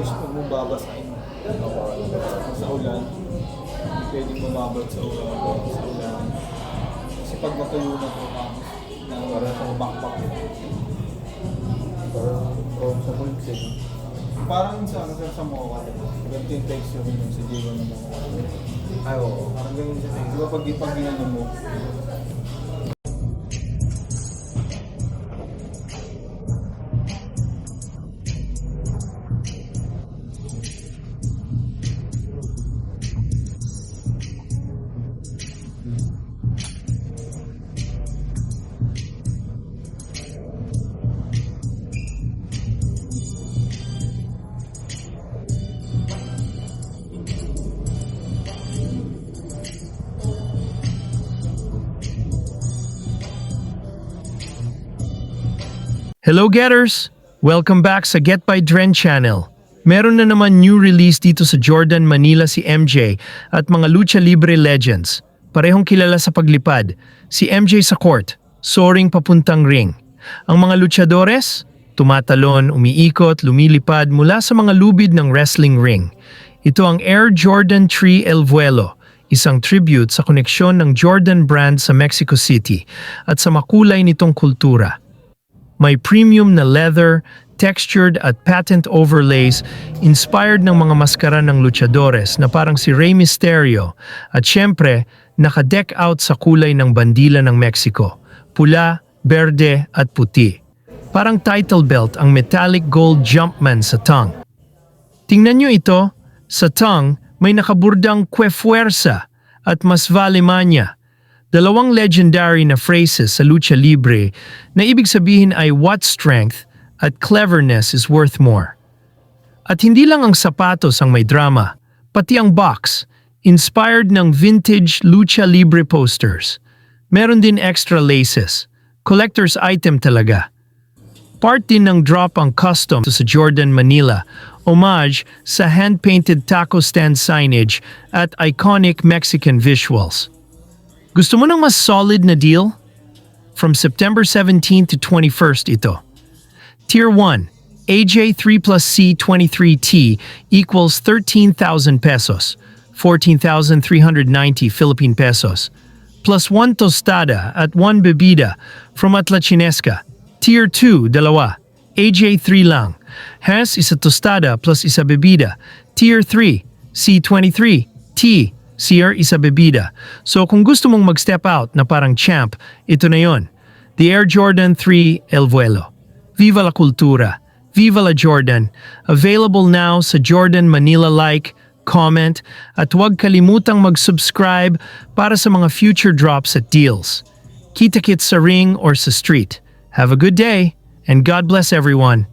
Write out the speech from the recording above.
is pag mababasahin sa ulan, pwedeng mababad sa ulan. Sa ulan. Kasi pag matuyo na po ka, na para sa backpack. Parang oh, sa bulks eh. Parang sa ano sa mukha. Ganito yung texture nung sa Diego ng mukha. Ay, oo. Parang ganyan siya. Di ba pag ipag mo, Hello Getters! Welcome back sa Get by Dren channel. Meron na naman new release dito sa Jordan, Manila si MJ at mga lucha libre legends. Parehong kilala sa paglipad. Si MJ sa court, soaring papuntang ring. Ang mga luchadores, tumatalon, umiikot, lumilipad mula sa mga lubid ng wrestling ring. Ito ang Air Jordan 3 El Vuelo, isang tribute sa koneksyon ng Jordan brand sa Mexico City at sa makulay nitong kultura. May premium na leather, textured at patent overlays inspired ng mga maskara ng luchadores na parang si Rey Mysterio at syempre naka-deck out sa kulay ng bandila ng Mexico, pula, berde at puti. Parang title belt ang metallic gold Jumpman sa tongue. Tingnan nyo ito, sa tongue may nakaburdang que fuerza at mas vale manya. Dalawang legendary na phrases sa lucha libre na ibig sabihin ay what strength at cleverness is worth more. At hindi lang ang sapatos ang may drama, pati ang box, inspired ng vintage lucha libre posters. Meron din extra laces, collector's item talaga. Part din ng drop ang custom to sa Jordan, Manila, homage sa hand-painted taco stand signage at iconic Mexican visuals. Gusto mo ng mas solid na deal? From September 17 to 21st ito. Tier 1, AJ 3 plus C 23T equals 13,000 pesos, 14,390 Philippine pesos, plus 1 tostada at 1 bebida from Atlachinesca. Tier 2, dalawa, AJ 3 lang, has isa tostada plus isa bebida. Tier 3, C23, T, CR isa bebida. So kung gusto mong mag-step out na parang champ, ito na yon. The Air Jordan 3 El Vuelo. Viva la cultura! Viva la Jordan! Available now sa Jordan Manila Like, comment, at huwag kalimutang mag-subscribe para sa mga future drops at deals. Kita kits sa ring or sa street. Have a good day, and God bless everyone.